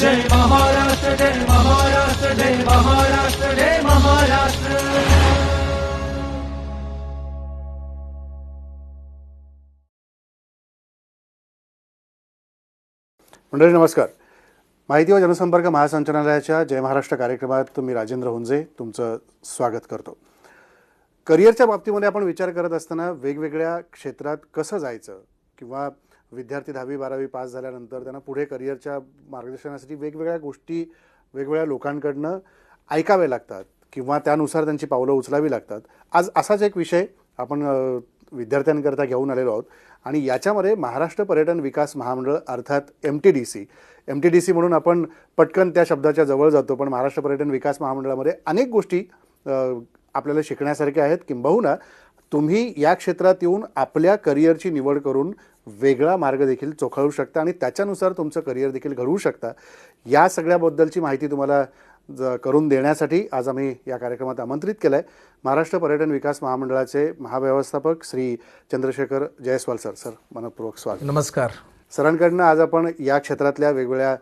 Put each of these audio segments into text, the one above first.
जय महाराष्ट्र जय महाराष्ट्र जय महाराष्ट्र जय महाराष्ट्र. मंडळी नमस्कार. माहिती व जनसंपर्क महासंचालनालयाच्या जय महाराष्ट्र कार्यक्रमात मी राजेंद्र हुंजे तुमचं स्वागत करतो. करिअरच्या बाबतीमध्ये आपण विचार करत असताना वेगवेगळ्या क्षेत्रात कसं जायचं किंवा विद्यार्थी दहावी बारावी पास झाल्यानंतर त्यांना पुढे करिअरच्या मार्गदर्शनासाठी वेगवेगळ्या गोष्टी वेगवेगळ्या लोकांकडनं ऐकाव्या लागतात किंवा त्यानुसार त्यांची पावलं उचलावी लागतात. आज असाच एक विषय आपण विद्यार्थ्यांकरता घेऊन आलेलो आहोत आणि याच्यामध्ये महाराष्ट्र पर्यटन विकास महामंडळ अर्थात M T D C M T D C म्हणून आपण पटकन त्या शब्दाच्या जवळ जातो पण महाराष्ट्र पर्यटन विकास महामंडळामध्ये अनेक गोष्टी आपल्याला शिकण्यासारख्या आहेत. किंबहुना तुम्ही या क्षेत्रात येऊन आपल्या करिअरची निवड करून वेगळा मार्ग देखील चोखाळू शकता आणि त्याच्यानुसार तुमचं करिअर देखील घडवू शकता. या सगळ्याबद्दलची माहिती तुम्हाला ज करून देण्यासाठी आज आम्ही या कार्यक्रमात आमंत्रित केलं आहे महाराष्ट्र पर्यटन विकास महामंडळाचे महाव्यवस्थापक श्री चंद्रशेखर जयस्वाल सर. सर मनपूर्वक स्वागत. नमस्कार. सरांकडनं आज आपण या क्षेत्रातल्या वेगवेगळ्या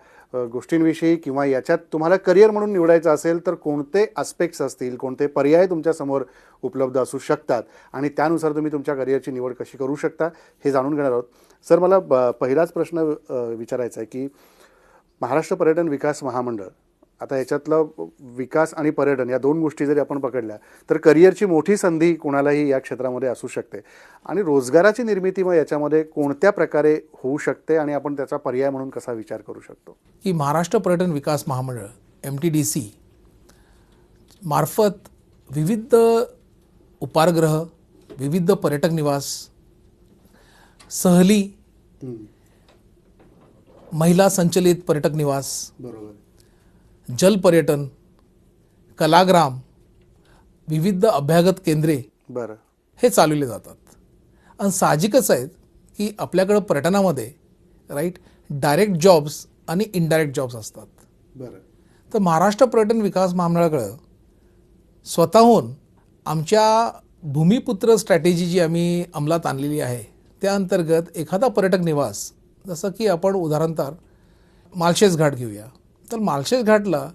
गोष्टींविषयी किंवा याच्यात तुम्हाला करिअर म्हणून निवडायचं असेल तर कोणते आस्पेक्ट्स असतील कोणते पर्याय तुमच्यासमोर उपलब्ध असू शकतात? आणि त्यानुसार तुम्ही तुमच्या करिअरची निवड कशी करू शकता हे जाणून घेणार आहोत. सर मला ब पहिलाच प्रश्न विचारायचा आहे की महाराष्ट्र पर्यटन विकास महामंडळ आता याच्यातलं विकास आणि पर्यटन या दोन गोष्टी जरी आपण पकडल्या तर करिअरची मोठी संधी कोणालाही या क्षेत्रामध्ये असू शकते. आणि रोजगाराची निर्मिती मग याच्यामध्ये कोणत्या प्रकारे होऊ शकते आणि आपण त्याचा पर्याय म्हणून कसा विचार करू शकतो? की महाराष्ट्र पर्यटन विकास महामंडळ एम टी डी सी मार्फत विविध उपारगृह विविध पर्यटक निवास सहली महिला संचलित पर्यटक निवास बरोबर. जलपर्यटन कलाग्राम विविध अभ्यागत केंद्रे बरं. हे चालवले जातात. आणि साहजिकच आहेत की आपल्याकडं पर्यटनामध्ये राईट डायरेक्ट जॉब्स आणि इनडायरेक्ट जॉब्स असतात. बरं. तर महाराष्ट्र पर्यटन विकास महामंडळाकडं स्वतःहून आमच्या भूमिपुत्र स्ट्रॅटेजी जी आम्ही अंमलात आणलेली आहे त्या अंतर्गत एखादा पर्यटक निवास जसं की आपण उदाहरणार्थ मालशेज घाट घेऊया. तर माळशेज घाटला.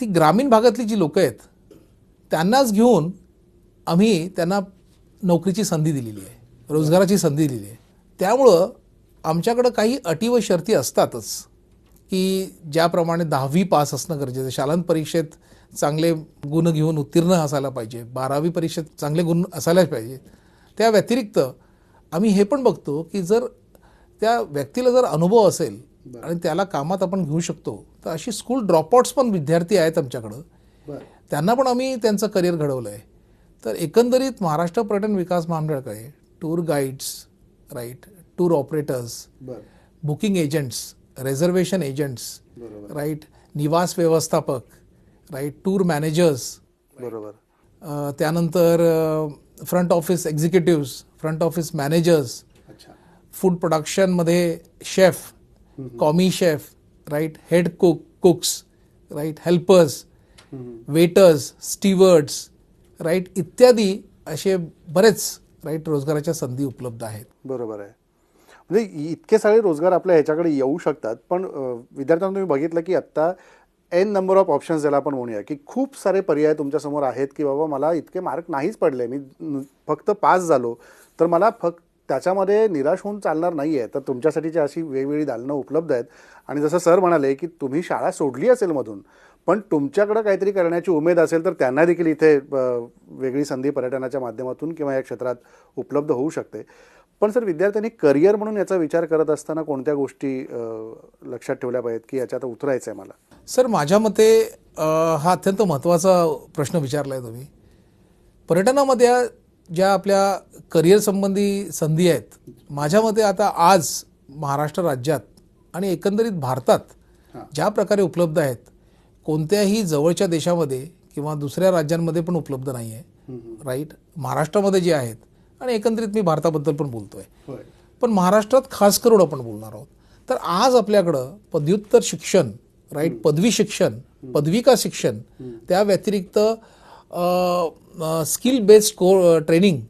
ती ग्रामीण भागातली जी लोकं आहेत त्यांनाच घेऊन आम्ही त्यांना नोकरीची संधी दिलेली आहे रोजगाराची संधी दिलेली आहे. त्यामुळं आमच्याकडं काही अटी व शर्ती असतातच की ज्याप्रमाणे दहावी पास असणं गरजेचं आहे. शालांत परीक्षेत चांगले गुण घेऊन उत्तीर्ण असायला पाहिजे बारावी परीक्षेत चांगले गुण असायलाच पाहिजे. त्या व्यतिरिक्त आम्ही हे पण बघतो की जर त्या व्यक्तीला जर अनुभव असेल आणि त्याला कामात आपण घेऊ शकतो. तर अशी स्कूल ड्रॉपआउट्स पण विद्यार्थी आहेत आमच्याकडं. त्यांना पण आम्ही त्यांचं करिअर घडवलं आहे तर एकंदरीत महाराष्ट्र पर्यटन विकास महामंडळाकडे tour guides right tour operators booking agents reservation agents right निवास व्यवस्थापक राईट टूर मॅनेजर्स बरोबर. त्यानंतर front office executives front office managers food प्रोडक्शनमध्ये chef commis chef right head cook cooks right helpers waiters stewards right इत्यादी असे बरेच right रोजगाराच्या संधी उपलब्ध आहेत. बरोबर आहे. म्हणजे इतके सगळे रोजगार आपल्या ह्याच्याकडे येऊ शकतात पण विद्यार्थ्यांना तुम्ही बघितलं की आत्ता एन नंबर ऑफ ऑप्शन्स ज्याला आपण म्हणूया की खूप सारे पर्याय तुमच्यासमोर आहेत की बाबा मला इतके मार्क नाहीच पडले मी फक्त पास झालो तर मला फक्त त्याच्यामध्ये निराश होऊन चालणार नाही आहे तर तुमच्यासाठीची अशी वेगवेगळी दालनं उपलब्ध आहेत आणि जसं सर म्हणाले की तुम्ही शाळा सोडली असेल मधून पण तुमच्याकडं काहीतरी करण्याची उमेद असेल तर त्यांना देखील इथे वेगळी संधी पर्यटनाच्या माध्यमातून किंवा या क्षेत्रात उपलब्ध होऊ शकते. पण सर विद्यार्थ्यांनी करिअर म्हणून याचा विचार करत असताना कोणत्या गोष्टी लक्षात ठेवल्या पाहिजेत की याच्यात उतरायचं आहे मला? सर माझ्या मते हा अत्यंत महत्त्वाचा प्रश्न विचारला आहे तुम्ही. पर्यटनामध्ये ज्या आपल्या करिअर संबंधी संधी आहेत माझ्या मते आता आज महाराष्ट्र राज्यात आणि एकंदरीत भारतात ज्या प्रकारे उपलब्ध आहेत कोणत्याही जवळच्या देशामध्ये किंवा दुसऱ्या राज्यांमध्ये पण उपलब्ध नाही आहे राईट महाराष्ट्रामध्ये जे आहेत आणि एकंदरीत मी भारताबद्दल पण बोलतोय. पण महाराष्ट्रात खास करून आपण बोलणार आहोत. तर आज आपल्याकडं पदव्युत्तर शिक्षण राईट पदवी शिक्षण पदविका शिक्षण त्या व्यतिरिक्त स्किल बेस्ड को ट्रेनिंग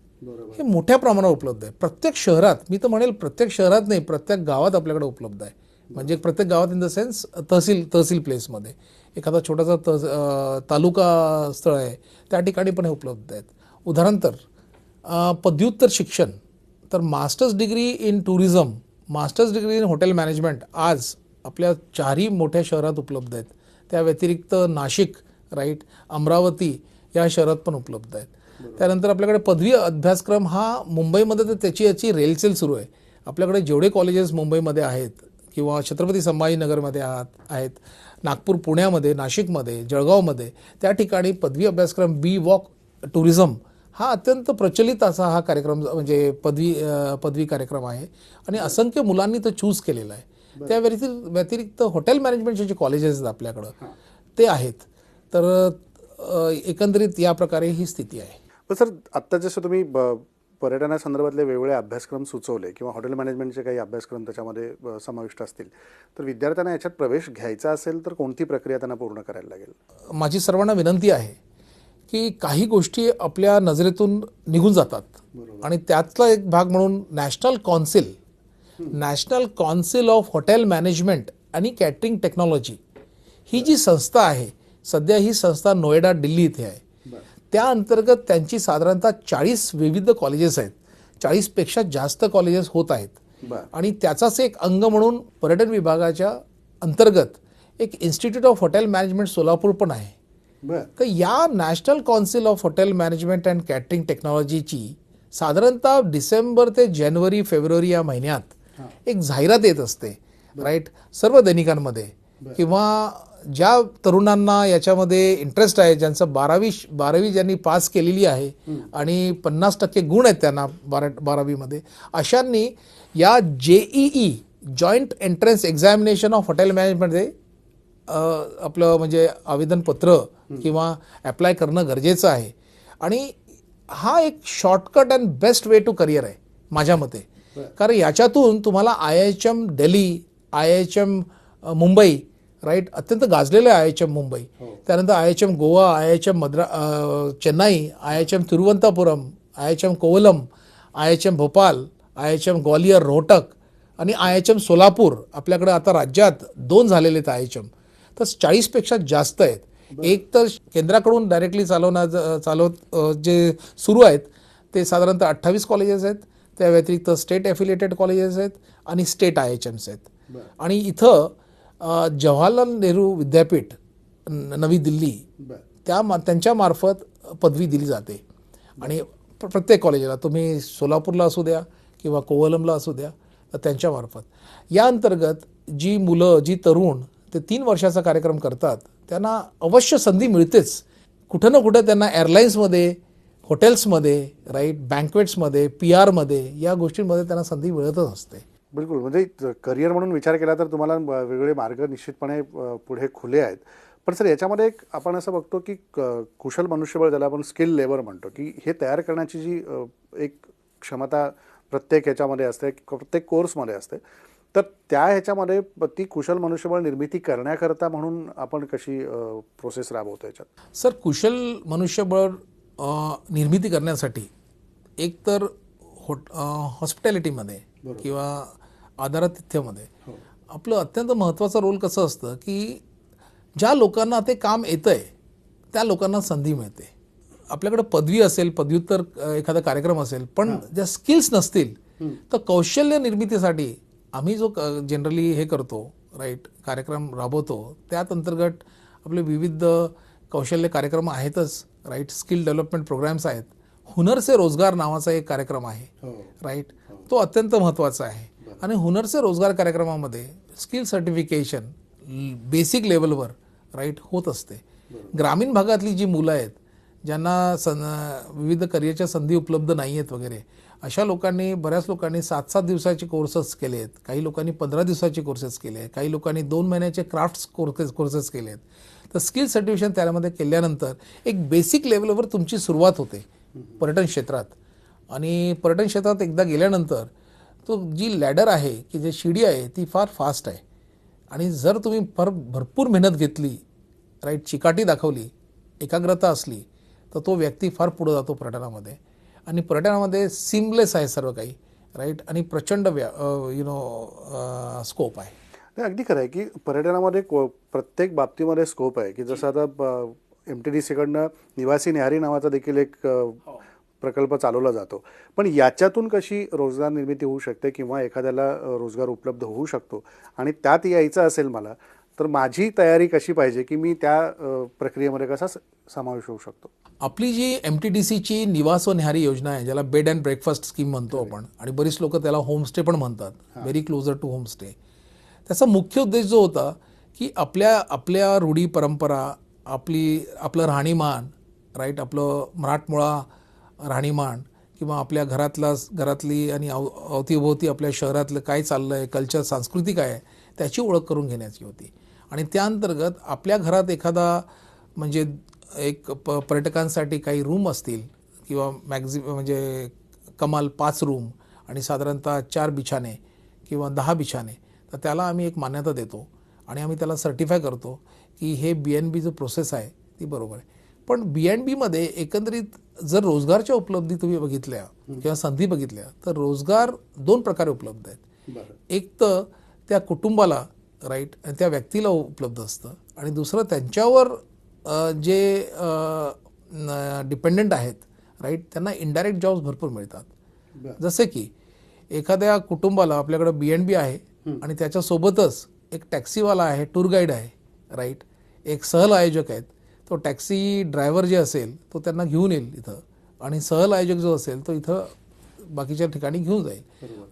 हे मोठ्या प्रमाणावर उपलब्ध आहे. प्रत्येक शहरात मी तर म्हणेल प्रत्येक शहरात नाही प्रत्येक गावात आपल्याकडे उपलब्ध आहे. म्हणजे प्रत्येक गावात in the sense tehsil tehsil प्लेसमध्ये एखादा छोटासा तहस अं, तालुका स्थळ आहे त्या ठिकाणी पण हे उपलब्ध आहेत. उदाहरण तर पदव्युत्तर शिक्षण. तर masters degree in tourism masters degree in hotel management आज आपल्या चारही मोठ्या शहरात उपलब्ध आहेत. त्या व्यतिरिक्त नाशिक राईट अमरावती या शहरात पण उपलब्ध आहेत. त्यानंतर आपल्याकडे पदवी अभ्यासक्रम हा मुंबईमध्ये तर त्याची याची रेलसेल सुरू आहे. आपल्याकडे जेवढे कॉलेजेस मुंबईमध्ये आहेत किंवा छत्रपती संभाजीनगरमध्ये आहात आहेत नागपूर पुण्यामध्ये नाशिकमध्ये जळगावमध्ये त्या ठिकाणी पदवी अभ्यासक्रम बी वॉक टुरिझम हा अत्यंत प्रचलित असा हा कार्यक्रम म्हणजे पदवी पदवी कार्यक्रम आहे. आणि असंख्य मुलांनी तो चूज केलेला आहे. त्या व्यतिरिक्त व्यतिरिक्त हॉटेल मॅनेजमेंटचे जे कॉलेजेस आहेत आपल्याकडं ते आहेत. तर एकंदरीत या प्रकारे ही स्थिती आहे. पण सर आत्ता जसं तुम्ही ब- पर्यटनासंदर्भातले वेगवेगळे अभ्यासक्रम सुचवले किंवा हॉटेल मॅनेजमेंटचे काही अभ्यासक्रम त्याच्यामध्ये समाविष्ट असतील तर विद्यार्थ्यांना याच्यात प्रवेश घ्यायचा असेल तर कोणती प्रक्रिया त्यांना पूर्ण करायला लागेल? माझी सर्वांना विनंती आहे की काही गोष्टी आपल्या नजरेतून निघून जातात. आणि त्यातला एक भाग म्हणून national council national council of hotel management आणि कॅटरिंग टेक्नॉलॉजी ही जी संस्था आहे सध्या ही संस्था नोएडा दिल्ली इथे आहे. त्या अंतर्गत त्यांची साधारणतः चाळीस विविध कॉलेजेस आहेत. चाळीसपेक्षा जास्त कॉलेजेस होत आहेत. आणि त्याचाच एक अंग म्हणून पर्यटन विभागाच्या अंतर्गत एक institute of hotel management Solapur पण आहे. तर या national council of hotel management and catering टेक्नॉलॉजीची साधारणतः डिसेंबर ते जानेवारी फेब्रुवारी या महिन्यात एक जाहिरात येत असते राईट सर्व दैनिकांमध्ये किंवा ज्या तरुणांना याच्यामध्ये इंटरेस्ट आहे ज्यांचं बारावी बारावी ज्यांनी पास केलेली आहे आणि पन्नास टक्के गुण आहेत त्यांना बारा बारावीमध्ये अशांनी या JEE joint entrance examination of hotel मॅनेजमेंटमध्ये आपलं म्हणजे आवेदनपत्र किंवा अप्लाय करणं गरजेचं आहे. आणि हा एक shortcut and best way to career आहे माझ्या मते. कारण याच्यातून तुम्हाला I H M Delhi I H M Mumbai right अत्यंत गाजलेलं आहे आय एच एम मुंबई त्यानंतर I H M Goa I H M मद्रा Chennai I H M Thiruvananthapuram I H M Kovalam I H M Bhopal I H M Gwalior Rohtak आणि I H M Solapur आपल्याकडे आता राज्यात दोन झालेले आहेत I H M तर चाळीसपेक्षा जास्त आहेत एक तर केंद्राकडून डायरेक्टली चालवण्या चालवत अ, जे सुरू आहेत ते साधारणतः अठ्ठावीस कॉलेजेस आहेत त्या व्यतिरिक्त स्टेट एफिलिएटेड कॉलेजेस आहेत आणि स्टेट आय एच एम्स आहेत आणि इथं जवाहरलाल नेहरू विद्यापीठ नवी दिल्ली त्या मा त्यांच्या मार्फत पदवी दिली जाते. आणि प्र- प्रत्येक कॉलेजला तुम्ही सोलापूरला असू द्या किंवा कोवलमला असू द्या त्यांच्यामार्फत या अंतर्गत जी मुलं जी तरुण ते तीन वर्षाचा कार्यक्रम करतात त्यांना अवश्य संधी मिळतेच. कुठं ना कुठं त्यांना एअरलाईन्समध्ये हॉटेल्समध्ये राईट बँकवेट्समध्ये पी आरमध्ये या गोष्टींमध्ये त्यांना संधी मिळतच असते. बिलकुल. म्हणजे करिअर म्हणून विचार केला तर तुम्हाला वेगवेगळे मार्ग निश्चितपणे पुढे खुले आहेत. पण सर याच्यामध्ये एक आपण असं बघतो की कुशल मनुष्यबळ ज्याला आपण स्किल लेबर म्हणतो की हे तयार करण्याची जी एक क्षमता प्रत्येक ह्याच्यामध्ये असते प्रत्येक कोर्समध्ये असते तर त्या ह्याच्यामध्ये ती कुशल मनुष्यबळ निर्मिती करण्याकरता म्हणून आपण कशी प्रोसेस राबवतो याच्यात? सर कुशल मनुष्यबळ निर्मिती करण्यासाठी एक तर होट हॉस्पिटॅलिटीमध्ये किंवा आदरातिथ्यामध्ये. आपलं अत्यंत महत्त्वाचा रोल कसं असतं की ज्या लोकांना ते काम येतं आहे त्या लोकांना संधी मिळते. आपल्याकडे पदवी असेल पदव्युत्तर एखादा कार्यक्रम असेल पण ज्या स्किल्स नसतील तर कौशल्य निर्मितीसाठी आम्ही जो जनरली हे करतो राईट कार्यक्रम राबवतो त्यात अंतर्गत आपले विविध कौशल्य कार्यक्रम आहेतच राईट स्किल डेव्हलपमेंट प्रोग्राम्स आहेत. हुनर से रोजगार नावाचा एक कार्यक्रम आहे राईट तो अत्यंत महत्त्वाचा आहे. आणि हुनर से रोजगार कार्यक्रमामध्ये स्किल सर्टिफिकेशन बेसिक लेवलवर राईट होत असते. ग्रामीण भागातली जी मुलं आहेत ज्यांना सन विविध करिअरच्या संधी उपलब्ध नाही आहेत वगैरे अशा लोकांनी बऱ्याच लोकांनी सात सात दिवसाचे कोर्सेस केले आहेत. काही लोकांनी पंधरा दिवसाचे कोर्सेस केले आहेत. काही लोकांनी दोन महिन्याचे क्राफ्ट्स कोर्सेस कोर्सेस केले आहेत. तर स्किल सर्टिफिकेशन त्यामध्ये केल्यानंतर एक बेसिक लेवलवर तुमची सुरुवात होते पर्यटन क्षेत्रात. आणि पर्यटन क्षेत्रात एकदा गेल्यानंतर तो जी लॅडर आहे की जे शिडी आहे ती फार फास्ट आहे. आणि जर तुम्ही फार भरपूर मेहनत घेतली राईट चिकाटी दाखवली एकाग्रता असली तर तो व्यक्ती फार पुढं जातो पर्यटनामध्ये. आणि पर्यटनामध्ये सिमलेस आहे सर्व काही राईट आणि प्रचंड व्या यु नो स्कोप आहे. नाही अगदी खरं आहे की पर्यटनामध्ये को प्रत्येक बाबतीमध्ये स्कोप आहे. की जसं आता एम टी डी सीकडनं निवासी न्याहारी नावाचा देखील एक अ, प्रकल्प चालवला जातो. पण याच्यातून कशी रोजगार निर्मिती होऊ शकते किंवा एखाद्याला रोजगार उपलब्ध होऊ शकतो? आणि त्यात यायचं असेल मला तर माझी तयारी कशी पाहिजे की मी त्या प्रक्रियेमध्ये कसा समावेश होऊ शकतो? आपली जी एम टी डी सीची निवास व न्याहारी योजना आहे ज्याला बेड अँड ब्रेकफास्ट स्कीम म्हणतो आपण आणि बरीच लोक त्याला होमस्टे पण म्हणतात. व्हेरी क्लोजर टू होमस्टे त्याचा मुख्य उद्देश जो होता की आपल्या आपल्या रूढी परंपरा आपली आपलं राहणीमान राईट आपलं मराठमोळा राहणीमान किंवा आपल्या घरातला घरातली आणि अव अवतीभोवती आपल्या शहरातलं काय चाललं आहे कल्चर सांस्कृतिक काय आहे त्याची ओळख करून घेण्याची होती. आणि त्या अंतर्गत आपल्या घरात एखादा म्हणजे एक प पर्यटकांसाठी काही रूम असतील किंवा मॅक्झि म्हणजे कमाल पाच रूम आणि साधारणतः चार बिछाने किंवा दहा बिछाने तर त्याला आम्ही एक मान्यता देतो आणि आम्ही त्याला सर्टिफाय करतो की हे बी एन बी जो प्रोसेस आहे ती बरोबर आहे. पण बी एन बीमध्ये एकंदरीत जर रोजगारच्या उपलब्धी तुम्ही बघितल्या किंवा संधी बघितल्या तर रोजगार दोन प्रकारे उपलब्ध आहेत. एक तर त्या कुटुंबाला राईट आणि त्या व्यक्तीला उपलब्ध असतं. आणि दुसरं त्यांच्यावर जे डिपेंडंट आहेत राईट त्यांना इनडायरेक्ट जॉब्स भरपूर मिळतात. जसे की एखाद्या कुटुंबाला आपल्याकडे बी एन बी आहे आणि त्याच्यासोबतच एक टॅक्सीवाला आहे टूर गाईड आहे राईट एक सहल आयोजक आहेत. तो टॅक्सी ड्रायव्हर जे असेल तो त्यांना घेऊन येईल इथं. आणि सहल आयोजक जो असेल तो इथं बाकीच्या ठिकाणी घेऊन जाईल.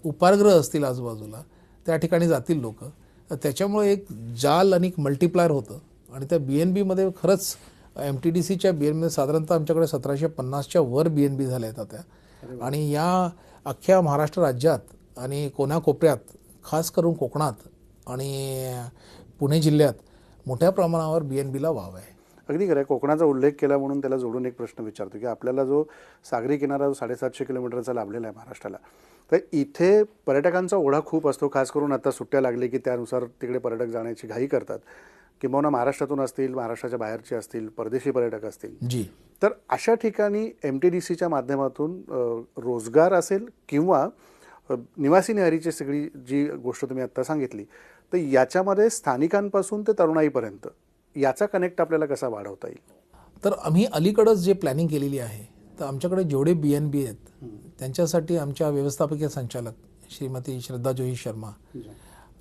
उपारग्रह असतील आजूबाजूला त्या ठिकाणी जातील लोक. तर त्याच्यामुळे एक जाल आणि एक मल्टिप्लायर होतं. आणि त्या बी एन बीमध्ये खरंच एम टी डी सीच्या बी एन बीमध्ये साधारणतः आमच्याकडे सतराशे पन्नासच्या वर बी एन बी झाल्या आहेत आता. आणि या अख्ख्या महाराष्ट्र राज्यात आणि कोण्याकोपऱ्यात खास करून कोकणात आणि पुणे जिल्ह्यात मोठ्या प्रमाणावर बी एन बीला वाव आहे. अगदी खरं आहे. कोकणाचा उल्लेख केला म्हणून त्याला जोडून एक प्रश्न विचारतो की आपल्याला जो सागरी किनारा जो साडेसातशे किलोमीटरचा लाभलेला आहे महाराष्ट्राला तर इथे पर्यटकांचा ओढा खूप असतो. खास करून आता सुट्ट्या लागली की त्यानुसार तिकडे पर्यटक जाण्याची घाई करतात. किंबहुना महाराष्ट्रातून असतील महाराष्ट्राच्या बाहेरचे असतील परदेशी पर्यटक असतील. जी. तर अशा ठिकाणी एम टी डी सीच्या माध्यमातून रोजगार असेल किंवा निवासी न्याहारीची सगळी जी गोष्ट तुम्ही आत्ता सांगितली तर याच्यामध्ये स्थानिकांपासून ते तरुणाईपर्यंत याचा कनेक्ट आपल्याला कसा वाढवता येईल? तर आम्ही अलीकडंच जे प्लॅनिंग केलेली आहे तर आमच्याकडे जेवढे बी एन बी आहेत त्यांच्यासाठी आमच्या व्यवस्थापकीय संचालक श्रीमती श्रद्धा जोशी शर्मा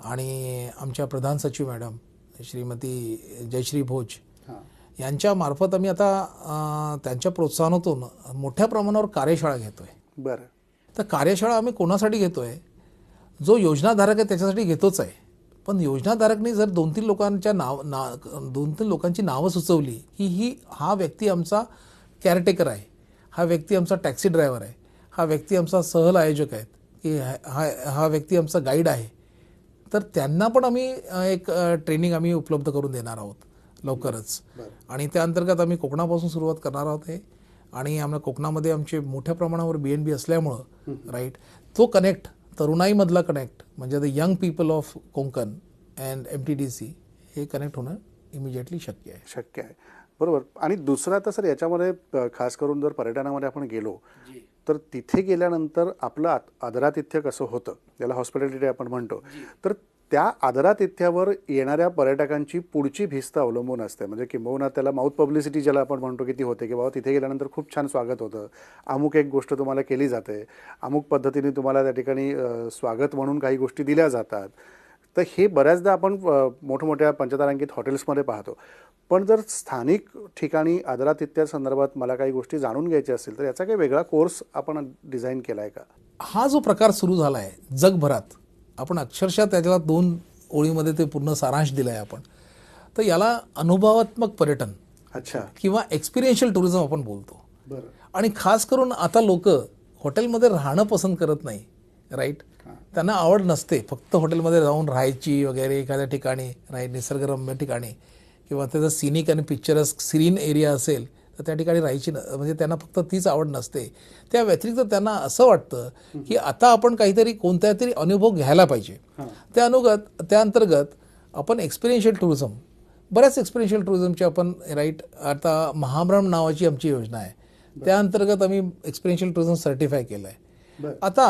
आणि आमच्या प्रधान सचिव मॅडम श्रीमती जयश्री भोज यांच्या मार्फत आम्ही आता त्यांच्या प्रोत्साहनातून मोठ्या प्रमाणावर कार्यशाळा घेतोय. बरं. तर कार्यशाळा आम्ही कोणासाठी घेतोय? जो योजनाधारक आहे त्याच्यासाठी घेतोच आहे. पण योजनाधारकने जर दोन तीन लोकांच्या नाव ना दोन तीन लोकांची नावं सुचवली की ही हा व्यक्ती आमचा केअरटेकर आहे. हा व्यक्ती आमचा टॅक्सी ड्रायव्हर आहे. हा व्यक्ती आमचा सहल आयोजक आहे. की हा हा- व्यक्ती आमचा गाईड आहे. तर त्यांना पण आम्ही एक ट्रेनिंग आम्ही उपलब्ध करून देणार आहोत लवकरच. आणि त्या अंतर्गत आम्ही कोकणापासून सुरुवात करणार आहोत हे. आणि आम्हाला कोकणामध्ये आमचे मोठ्या प्रमाणावर बी एन बी असल्यामुळं राईट तो कनेक्ट तरुणाईमधला कनेक्ट म्हणजे the young people of Konkan and M T D C हे कनेक्ट होणं इमिजिएटली शक्य आहे. शक्य आहे. बरोबर. आणि दुसरं आता सर याच्यामध्ये खास करून जर पर्यटनामध्ये आपण गेलो तर तिथे गेल्यानंतर आपलं आदरातिथ्य कसं होतं? ज्याला हॉस्पिटॅलिटी आपण म्हणतो. तर त्या आदरातिथ्यावर येणाऱ्या पर्यटकांची पुढची भिस्त अवलंबून असते. म्हणजे किंबहुना त्याला माउथ पब्लिसिटी ज्याला आपण म्हणतो की ती होते की बाबा तिथे गेल्यानंतर खूप छान स्वागत होतं. अमुक एक गोष्ट तुम्हाला केली जाते. अमुक पद्धतीने तुम्हाला त्या ठिकाणी स्वागत म्हणून काही गोष्टी दिल्या जातात. तर हे बऱ्याचदा आपण मोठमोठ्या पंचतारांकित हॉटेल्समध्ये पाहतो. पण जर स्थानिक ठिकाणी आदरातिथ्या संदर्भात मला काही गोष्टी जाणून घ्यायच्या असतील तर याचा काही वेगळा कोर्स आपण डिझाईन केला आहे का? हा जो प्रकार सुरू झाला आहे जगभरात आपण अक्षरशः त्याच्याला दोन ओळीमध्ये ते पूर्ण सारांश दिला आहे आपण. तर याला अनुभवात्मक पर्यटन अच्छा. किंवा एक्सपिरियन्शियल टुरिझम आपण बोलतो. बरं. आणि खास करून आता लोक हॉटेलमध्ये राहणं पसंत करत नाही राईट त्यांना आवड नसते फक्त हॉटेलमध्ये जाऊन राहायची वगैरे एखाद्या ठिकाणी राईट निसर्गरम्य ठिकाणी. किंवा त्याचं सिनिक आणि पिक्चरस सिरीन एरिया असेल त्या ठिकाणी राहायची न म्हणजे त्यांना फक्त तीच आवड नसते. त्या व्यतिरिक्त त्यांना असं वाटतं की आता आपण काहीतरी कोणत्या तरी अनुभव घ्यायला पाहिजे. त्या अनुगत त्या अंतर्गत आपण एक्सपिरियन्शियल टुरिझम बऱ्याच एक्सपिरियन्शियल टुरिझमची आपण राईट आता महाभ्रम नावाची आमची योजना आहे. त्या अंतर्गत आम्ही एक्सपिरियन्शियल टुरिझम सर्टिफाय केलं आहे आता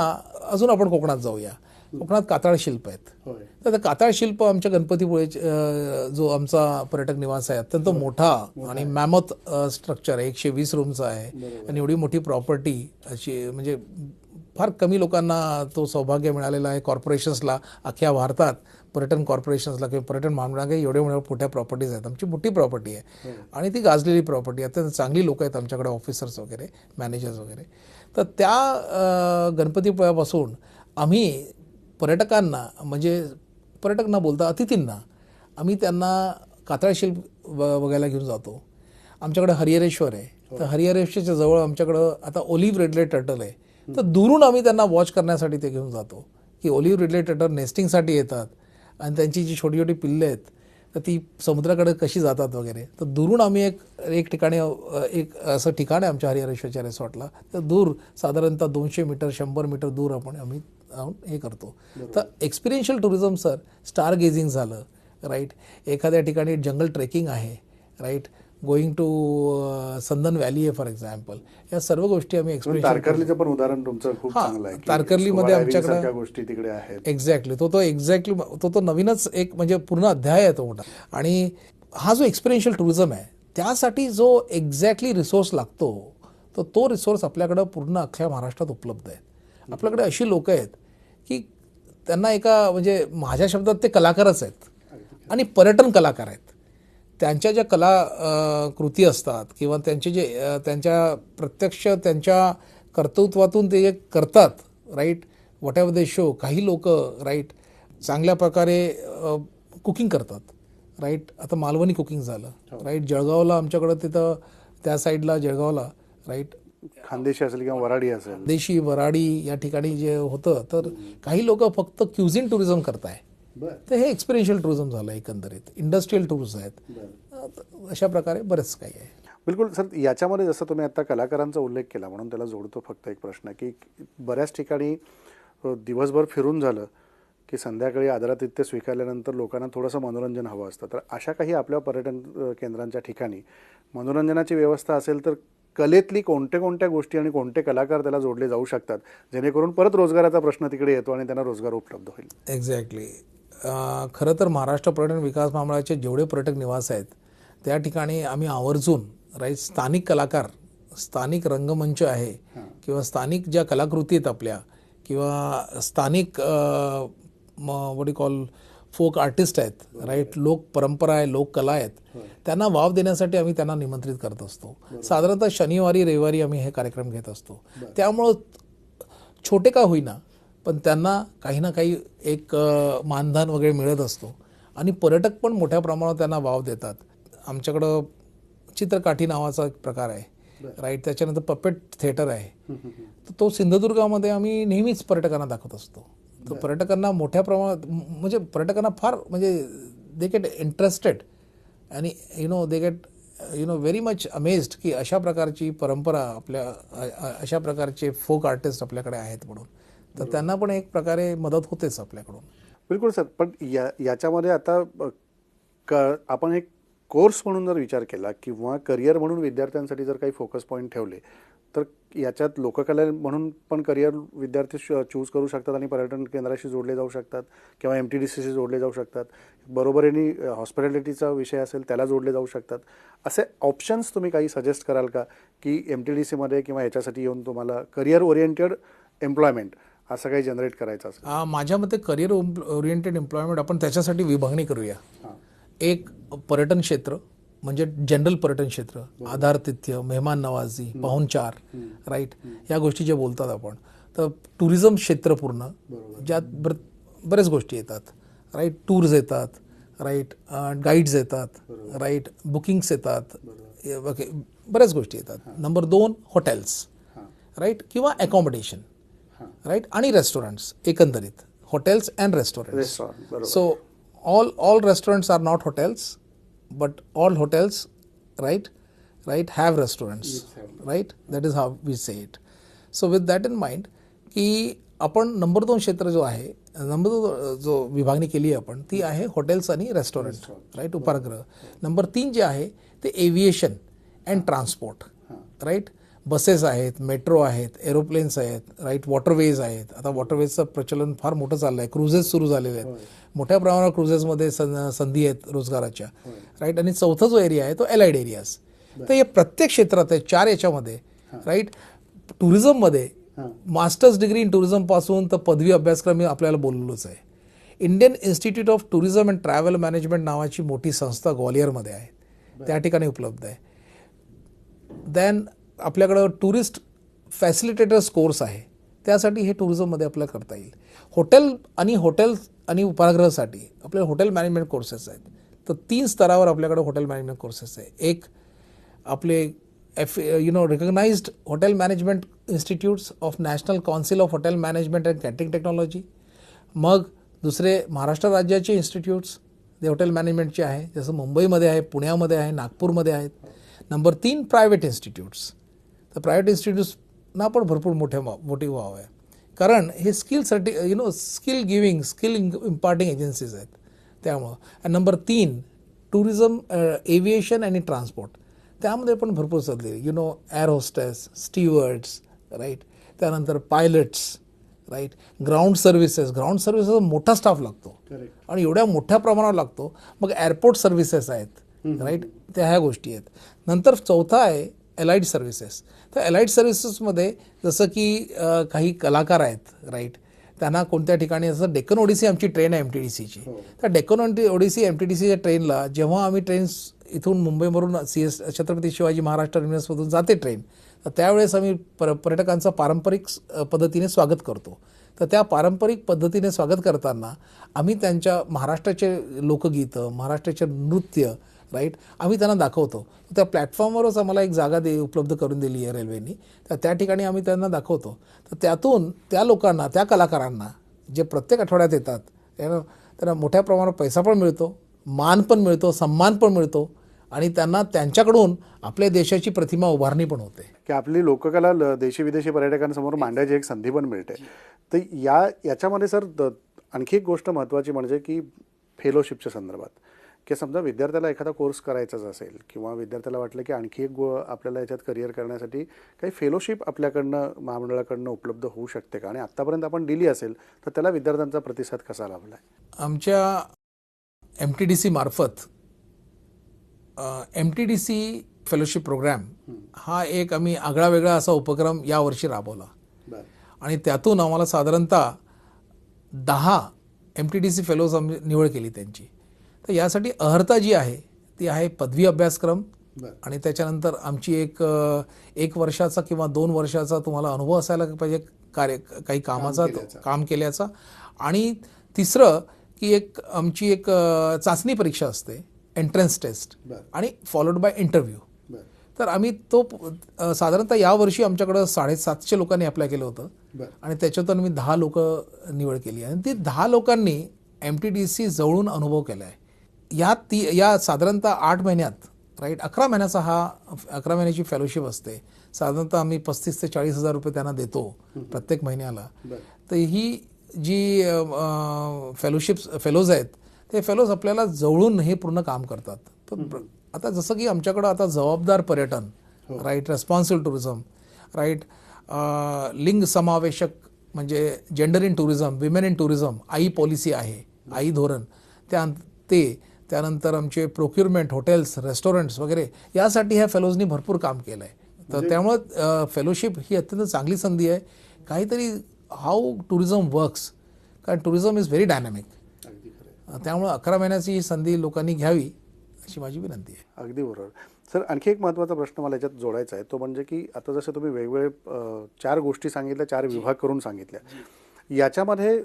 अजून आपण कोकणात जाऊया. कोकणात कातळ शिल्प आहेत. तर ते कातळ शिल्प आमच्या गणपतीपुळे जो आमचा पर्यटक निवास आहे अत्यंत मोठा आणि मॅमथ स्ट्रक्चर आहे. एकशे वीस रूमचा आहे. आणि एवढी मोठी प्रॉपर्टी अशी म्हणजे फार कमी लोकांना तो सौभाग्य मिळालेला आहे. कॉर्पोरेशन्सला अख्ख्या भारतात पर्यटन कॉर्पोरेशन्सला किंवा पर्यटन महामंडळाला एवढे मोठ्या मोठ्या प्रॉपर्टीज आहेत. आमची मोठी प्रॉपर्टी आहे. आणि ती गाजलेली प्रॉपर्टी अत्यंत चांगली लोक आहेत आमच्याकडे ऑफिसर्स वगैरे मॅनेजर्स वगैरे. तर त्या गणपतीपुळ्यापासून आम्ही पर्यटकांना म्हणजे पर्यटक न बोलता अतिथींना आम्ही त्यांना कातळ शिल्प बघायला घेऊन जातो. आमच्याकडे हरिहरेश्वर आहे. तर हरिहरेश्वरच्या जवळ आमच्याकडं आता ओलिव्ह रेडले टर्टल आहे. तर दुरून आम्ही त्यांना वॉच करण्यासाठी ते घेऊन जातो. की ओलिव्ह रेडले टर्टल नेस्टिंगसाठी येतात. आणि त्यांची जी छोटी छोटी पिल्ले आहेत तर ती समुद्राकडे कशी जातात वगैरे. तर दुरून आम्ही एक एक ठिकाणी एक असं ठिकाण आहे आमच्या हरिहरेश्वरच्या रिसॉर्टला. तर दूर साधारणतः दोनशे मीटर शंभर मीटर दूर आपण आम्ही जाऊन हे करतो. तर experiential tourism sir star gazing झालं राईट एखाद्या ठिकाणी जंगल ट्रेकिंग आहे right going to Sandhan valley आहे फॉर एक्झाम्पल या सर्व गोष्टी आम्ही तारकर्लीचं पण उदाहरण तुमचं खूप चांगलं आहे तारकर्लीमध्ये आमच्याकडं- गोष्टी तिकडे आहेत. एक्झॅक्टली तो तो एक्झॅक्टली तो तो नवीनच एक म्हणजे पूर्ण अध्याय आहे तो मोठा. आणि हा जो एक्सपिरियन्शियल टुरिझम आहे त्यासाठी जो एक्झॅक्टली रिसोर्स लागतो तर तो रिसोर्स आपल्याकडं पूर्ण अख्ख्या महाराष्ट्रात उपलब्ध आहे. आपल्याकडे अशी लोक आहेत की त्यांना एका म्हणजे माझ्या शब्दात ते कलाकारच आहेत. आणि पर्यटन कलाकार आहेत. त्यांच्या ज्या कला कृती असतात किंवा त्यांचे जे त्यांच्या प्रत्यक्ष त्यांच्या कर्तृत्वातून ते जे करतात right whatever they show काही लोक राईट चांगल्या प्रकारे कुकिंग करतात राईट आता मालवणी कुकिंग झालं राईट जळगावला आमच्याकडं तिथं त्या साईडला जळगावला राईट खानदेशी असेल किंवा वराडी असेल. देशी वराडी या ठिकाणी जे होतं तर काही लोक फक्त क्युझिन टुरिझम करताय. तर हे एक्सपिरियन्शियल टुरिझम झालं एकंदरीत. इंडस्ट्रियल टूर्स आहेत. अशा प्रकारे बरेच काही आहे. बिलकुल सर याच्यामध्ये जसं तुम्ही आता कलाकारांचा उल्लेख केला म्हणून त्याला जोडतो फक्त एक प्रश्न की बऱ्याच ठिकाणी दिवसभर फिरून झालं की संध्याकाळी आदरातिथ्य स्वीकारल्यानंतर लोकांना थोडंसं मनोरंजन हवं असतं. तर अशा काही आपल्या पर्यटन केंद्रांच्या ठिकाणी मनोरंजनाची व्यवस्था असेल तर कलेतली कोणत्या कोणत्या गोष्टी आणि कोणते कलाकार त्याला जोडले जाऊ शकतात जेणेकरून परत रोजगाराचा प्रश्न तिकडे येतो आणि त्यांना रोजगार उपलब्ध होईल? एक्झॅक्टली खरं तर महाराष्ट्र पर्यटन विकास महामंडळाचे जेवढे पर्यटक निवास आहेत त्या ठिकाणी आम्ही आवर्जून राईट स्थानिक कलाकार स्थानिक रंगमंच आहे किंवा स्थानिक ज्या कलाकृती आहेत आपल्या किंवा स्थानिक वडी कॉल फोक आर्टिस्ट आहेत राईट लोक परंपरा आहे लोक कला आहेत त्यांना वाव देण्यासाठी आम्ही त्यांना निमंत्रित करत असतो. साधारणतः शनिवारी रविवारी आम्ही हे कार्यक्रम घेत असतो. त्यामुळं छोटे का होईना पण त्यांना काही ना काही एक मानधन वगैरे मिळत असतो. आणि पर्यटक पण मोठ्या प्रमाणात त्यांना वाव देतात. आमच्याकडं चित्रकाठी नावाचा एक प्रकार आहे. राईट त्याच्यानंतर पपेट थिएटर आहे. तर तो सिंधुदुर्गामध्ये आम्ही नेहमीच पर्यटकांना दाखवत असतो. तर पर्यटकांना मोठ्या प्रमाणात म्हणजे पर्यटकांना फार म्हणजे दे गेट इंटरेस्टेड आणि you know they get you know very much amazed की अशा प्रकारची परंपरा आपल्या अशा प्रकारचे फोक आर्टिस्ट आपल्याकडे आहेत म्हणून. तर त्यांना पण एक प्रकारे मदत होतेच आपल्याकडून. बिलकुल सर पण या याच्यामध्ये आता क आपण एक कोर्स म्हणून जर विचार केला किंवा करिअर म्हणून विद्यार्थ्यांसाठी जर काही फोकस पॉईंट ठेवले तर याच्यात लोककला म्हणून पण करिअर विद्यार्थी चूज करू शकतात आणि पर्यटन केंद्राशी जोडले जाऊ शकतात किंवा एम टी डी सीशी जोडले जाऊ शकतात. बरोबरीने हॉस्पिटॅलिटीचा विषय असेल त्याला जोडले जाऊ शकतात. असे ऑप्शन्स तुम्ही काही सजेस्ट कराल का? की एम टी डी सीमध्ये किंवा याच्यासाठी येऊन तुम्हाला करिअर ओरिएंटेड एम्प्लॉयमेंट असं काही जनरेट करायचं असेल. माझ्या मते करिअर ओरिएंटेड एम्प्लॉयमेंट आपण त्याच्यासाठी विभागणी करूया. एक पर्यटन क्षेत्र म्हणजे जनरल पर्यटन क्षेत्र आधारतिथ्य मेहमान नवाजी पाहुणचार राईट या गोष्टी जे बोलतात आपण तर टुरिझम क्षेत्र पूर्ण ज्यात बर बऱ्याच गोष्टी येतात राईट टूर्स येतात राईट गाईड्स येतात राईट बुकिंग्स येतात. बऱ्याच गोष्टी येतात. नंबर दोन हॉटेल्स राईट किंवा अकॉमोडेशन राईट? आणि रेस्टॉरंट्स एकंदरीत. Hotels and restaurant so all all restaurant are not hotels but all hotels right right have restaurants right that is how we say it so with that in mind की आपण number दोन क्षेत्र जो आहे number दोन जो विभागणी केली आहे आपण ती आहे हॉटेल्स आणि रेस्टॉरंट राईट उपहारगृह नंबर तीन जे आहे ते aviation and transport right buses आहेत मेट्रो आहेत एरोप्लेन्स आहेत राईट वॉटरवेज आहेत. आता वॉटरवेजचं प्रचलन फार मोठं चाललं आहे क्रुझेस सुरू झालेले आहेत. मोठ्या प्रमाणावर क्रुझेसमध्ये संधी आहेत रोजगाराच्या. राईट आणि चौथा जो एरिया आहे तो एलाइड एरियाज तर या प्रत्येक क्षेत्रात आहे चार याच्यामध्ये. राईट टुरिझममध्ये मास्टर्स डिग्री इन टुरिझमपासून तर पदवी अभ्यासक्रम आपल्याला बोललोच आहे. Indian institute of tourism and travel management नावाची मोठी संस्था ग्वालियरमध्ये आहे. त्या ठिकाणी उपलब्ध आहे. देन आपल्याकडं टुरिस्ट फॅसिलिटेटर्स कोर्स आहे. त्यासाठी हे टुरिझममध्ये आपल्याला करता येईल. हॉटेल आणि हॉटेल आणि उपाहारगृहासाठी आपल्याला हॉटेल मॅनेजमेंट कोर्सेस आहेत. तर तीन स्तरावर आपल्याकडे हॉटेल मॅनेजमेंट कोर्सेस आहे. एक आपले F you know recognised hotel management institutes of national council of hotel management and catering technology. मग दुसरे महाराष्ट्र राज्याचे इन्स्टिट्यूट्स जे हॉटेल मॅनेजमेंटचे आहे जसं मुंबईमध्ये आहे पुण्यामध्ये आहे नागपूरमध्ये आहेत. नंबर तीन प्रायव्हेट इन्स्टिट्यूट्स. तर प्रायव्हेट इन्स्टिट्यूट्सना पण भरपूर मोठे वा- मोठी वाव आहे. कारण हे skill सर्टि you know skill giving skill imparting agencies आहेत. त्यामुळं. आणि नंबर तीन टुरिझम एव्हिएशन आणि ट्रान्सपोर्ट त्यामध्ये पण भरपूर सदले you know air hostess stewards right त्यानंतर pilots right ground services ground services मोठा स्टाफ लागतो. आणि एवढ्या मोठ्या प्रमाणावर लागतो. मग एअरपोर्ट सर्व्हिसेस आहेत राईट त्या ह्या गोष्टी आहेत. नंतर चौथा आहे एलाइड सर्व्हिसेस तर एलाइड सर्व्हिसेसमध्ये जसं की काही कलाकार आहेत राईट त्यांना कोणत्या ठिकाणी जसं डेक्कन ओडिसी आमची ट्रेन आहे एम टी डी सीची तर Deccan Odyssey M T D सीच्या ट्रेनला जेव्हा आम्ही ट्रेन्स इथून मुंबईवरून सी एस छत्रपती शिवाजी महाराज टर्मिनसमधून जाते ट्रेन तर त्यावेळेस आम्ही पर पर्यटकांचं पारंपरिक पद्धतीने स्वागत करतो. तर त्या पारंपरिक पद्धतीने स्वागत करताना आम्ही त्यांच्या महाराष्ट्राचे लोकगीतं महाराष्ट्राचे नृत्य राईट? आम्ही त्यांना दाखवतो. त्या प्लॅटफॉर्मवरच आम्हाला एक जागा दे उपलब्ध करून दिली आहे रेल्वेनी. तर त्या ठिकाणी आम्ही त्यांना दाखवतो. तर त्यातून त्या लोकांना त्या कलाकारांना जे प्रत्येक आठवड्यात येतात त्यांना त्यांना मोठ्या प्रमाणात पैसा पण मिळतो मान पण मिळतो सन्मान पण मिळतो आणि त्यांना त्यांच्याकडून आपल्या देशाची प्रतिमा उभारणी पण होते. की आपली लोककला ल- देशी विदेशी पर्यटकांसमोर मांडायची एक संधी पण मिळते. तर या याच्यामध्ये सर द- आणखी एक गोष्ट महत्त्वाची म्हणजे की फेलोशिपच्या संदर्भात. की समजा विद्यार्थ्याला एखादा कोर्स करायचाच असेल किंवा विद्यार्थ्याला वाटलं की आणखी एक आपल्याला याच्यात करिअर करण्यासाठी काही फेलोशिप आपल्याकडनं महामंडळाकडनं उपलब्ध होऊ शकते का? आणि आत्तापर्यंत आपण दिली असेल तर त्याला विद्यार्थ्यांचा प्रतिसाद कसा लाभला आहे आमच्या एम टी डी सी मार्फत M T D C fellowship programme हा एक आम्ही आगळा वेगळा असा उपक्रम यावर्षी राबवला. आणि त्यातून आम्हाला साधारणतः दहा M T D C fellows आम्ही निवड केली त्यांची. तर यासाठी अर्हता जी आहे ती आहे पदवी अभ्यासक्रम. आणि त्याच्यानंतर आमची एक एक वर्षाचा किंवा दोन वर्षाचा तुम्हाला अनुभव असायला पाहिजे कार्य काही कामाचा काम केल्याचा. आणि तिसरं की एक आमची एक चाचणी परीक्षा असते एंट्रन्स टेस्ट आणि फॉलोड बाय इंटरव्ह्यू तर आम्ही तो साधारणतः यावर्षी आमच्याकडं साडेसातशे लोकांनी अप्लाय केलं होतं. आणि त्याच्यातून आम्ही दहा लोक निवड केली. आणि ती दहा लोकांनी एम टी डी सी जवळून अनुभव केला आहे या ती या साधारणतः आठ महिन्यात राईट अकरा महिन्याचा हा अकरा महिन्याची फेलोशिप असते. साधारणतः आम्ही पस्तीस ते चाळीस हजार रुपये त्यांना देतो प्रत्येक महिन्याला. तर ही जी फेलोशिप फेलोज आहेत ते फेलोज आपल्याला जवळून हे पूर्ण काम करतात. आता जसं की आमच्याकडं आता जबाबदार पर्यटन राईट रेस्पॉन्सिबल टुरिझम राईट लिंग समावेशक म्हणजे gender in tourism women in tourism I policy आहे आई धोरण. त्या ते त्यानंतर आमचे प्रोक्युरमेंट हॉटेल्स रेस्टॉरंट्स वगैरे यासाठी ह्या फेलोजनी भरपूर काम केलं आहे तर त्यामुळं फेलोशिप ही अत्यंत चांगली संधी आहे. काहीतरी हाऊ टुरिझम वर्क्स कारण टुरिझम इज व्हेरी डायनॅमिक त्यामुळं अकरा महिन्याची ही संधी लोकांनी घ्यावी अशी माझी विनंती आहे. अगदी बरोबर. सर आणखी एक महत्त्वाचा प्रश्न मला याच्यात जोडायचा आहे. तो म्हणजे की आता जसं तुम्ही वेगवेगळे चार गोष्टी सांगितल्या चार विभाग करून सांगितल्या. याच्यामध्ये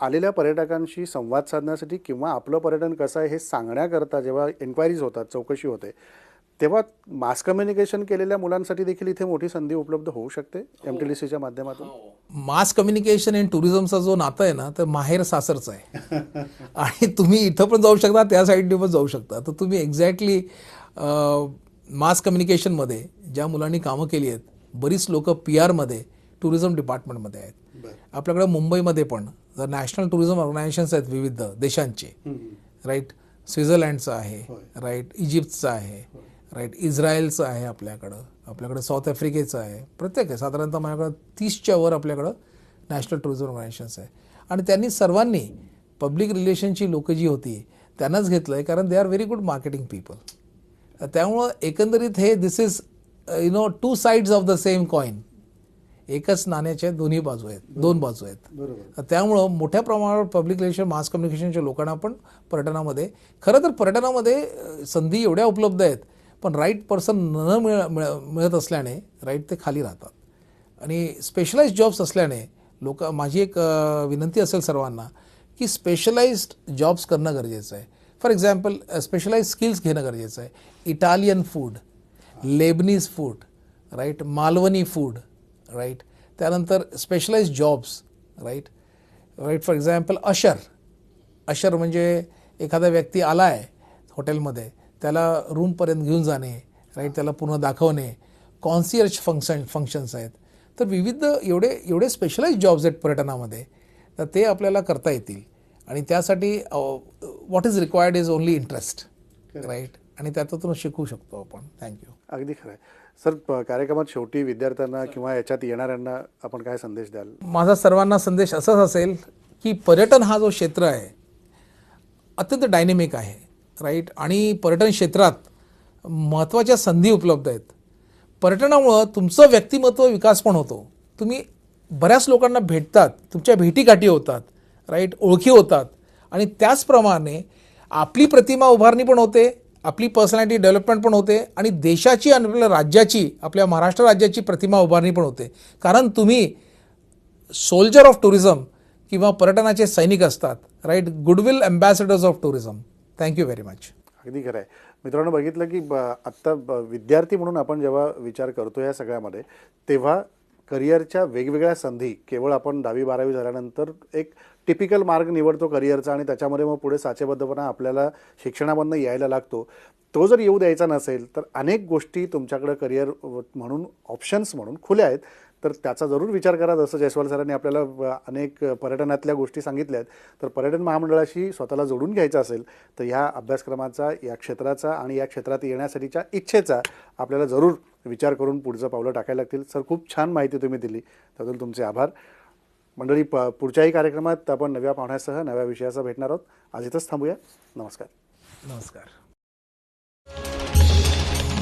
आलेल्या पर्यटकांशी संवाद साधण्यासाठी किंवा आपलं पर्यटन कसं आहे हे सांगण्याकरता जेव्हा एन्क्वायरीज होतात चौकशी होते तेव्हा मास कम्युनिकेशन केलेल्या मुलांसाठी देखील इथे मोठी संधी उपलब्ध होऊ शकते एम टी डी सीच्या माध्यमातून? मास कम्युनिकेशन इन टुरिझमचा जो नातं आहे ना तर माहेर सासरचं आहे. आणि तुम्ही इथं पण जाऊ शकता त्या साईडने पण जाऊ शकता. तर तुम्ही एक्झॅक्टली मास कम्युनिकेशनमध्ये ज्या मुलांनी कामं केली आहेत बरीच लोक पी आरमध्ये टुरिझम डिपार्टमेंटमध्ये आहेत. आपल्याकडे मुंबईमध्ये पण नॅशनल टुरिझम ऑर्गनायझेशन्स आहेत विविध देशांचे. राईट स्वित्झर्लंडचं आहे. राईट इजिप्तचं आहे. राईट इस्रायलचं आहे आपल्याकडं. आपल्याकडं साऊथ आफ्रिकेचं आहे. प्रत्येक आहे. साधारणतः माझ्याकडं तीसच्या वर आपल्याकडं नॅशनल टुरिझम ऑर्गनायझेशन्स आहे. आणि त्यांनी सर्वांनी पब्लिक रिलेशनची लोकं जी होती त्यांनाच घेतलं आहे कारण they are very good marketing people त्यामुळं एकंदरीत हे this is you know two sides of the same coin एकच नाण्याच्या दोन्ही बाजू आहेत दोन बाजू आहेत. त्यामुळं मोठ्या प्रमाणावर पब्लिक रिलेशन मास कम्युनिकेशनच्या लोकांना पण पर्यटनामध्ये खरं तर पर्यटनामध्ये संधी एवढ्या उपलब्ध आहेत पण राईट पर्सन न मिळ मिळ- मिळत असल्याने राईट ते खाली राहतात. आणि स्पेशलाइज जॉब्स असल्याने लोक माझी एक विनंती असेल सर्वांना की स्पेशलाइज्ड जॉब्स करणं गरजेचं आहे. फॉर एक्झाम्पल स्पेशलाइज स्किल्स घेणं गरजेचं आहे. Italian food Lebanese food right Malvani food right त्यानंतर specialise jobs right right for example usher usher म्हणजे एखादा व्यक्ती आला आहे हॉटेलमध्ये त्याला रूमपर्यंत घेऊन जाणे राईट त्याला पूर्ण दाखवणे. कॉन्सियर्ज फंक्शन फंक्शन्स आहेत. तर विविध एवढे एवढे स्पेशलाइज जॉब्स आहेत पर्यटनामध्ये तर ते आपल्याला करता येतील. आणि त्यासाठी what is required is only interest right आणि त्यातून शिकू शकतो आपण. थँक्यू अगदी खरं आहे. सर कार्यक्रमात शेवटी विद्यार्थ्यांना किंवा याच्यात येणाऱ्यांना आपण काय संदेश द्याल? माझा सर्वांना संदेश असाच असेल की पर्यटन हा जो क्षेत्र आहे अत्यंत डायनेमिक आहे राईट आणि पर्यटन क्षेत्रात महत्त्वाच्या संधी उपलब्ध आहेत. पर्यटनामुळं तुमचं व्यक्तिमत्व विकास पण होतो. तुम्ही बऱ्याच लोकांना भेटतात तुमच्या भेटीगाठी होतात राईट ओळखी होतात. आणि त्याचप्रमाणे आपली प्रतिमा उभारणी पण होते आपली पर्सनॅलिटी डेव्हलपमेंट पण होते आणि देशाची आणि आपल्या राज्याची आपल्या महाराष्ट्र राज्याची प्रतिमा उभारणी पण होते. कारण तुम्ही सोल्जर ऑफ टुरिझम किंवा पर्यटनाचे सैनिक असतात right goodwill ambassadors of tourism thank you very much अगदी खरं आहे. मित्रांनो बघितलं की ब आत्ता ब विद्यार्थी म्हणून आपण जेव्हा विचार करतो या सगळ्यामध्ये तेव्हा करिअरच्या वेगवेगळ्या संधी केवळ आपण दहावी बारावी झाल्यानंतर एक टिपिकल मार्ग निवडतो करिअरचा आणि त्याच्यामध्ये मग पुढे साचेबद्धपणा आपल्याला शिक्षणामधनं यायला लागतो. तो जर येऊ द्यायचा नसेल तर अनेक गोष्टी तुमच्याकडं करिअर म्हणून ऑप्शन्स म्हणून खुल्या आहेत. तर त्याचा जरूर विचार करा जसं जयस्वाल सरांनी आपल्याला अनेक पर्यटनातल्या गोष्टी सांगितल्या आहेत तर पर्यटन महामंडळाशी स्वतःला जोडून घ्यायचं असेल तर ह्या अभ्यासक्रमाचा या क्षेत्राचा आणि या क्षेत्रात येण्यासाठीच्या इच्छेचा आपल्याला जरूर विचार करून पुढचं पावलं टाकायला लागतील. सर खूप छान माहिती तुम्ही दिली. त्याबद्दल तुमचे आभार. मंडळी प पुढच्याही कार्यक्रमात आपण नव्या पाहुण्यासह नव्या विषयासह भेटणार आहोत. आज इथंच थांबूया. नमस्कार. नमस्कार.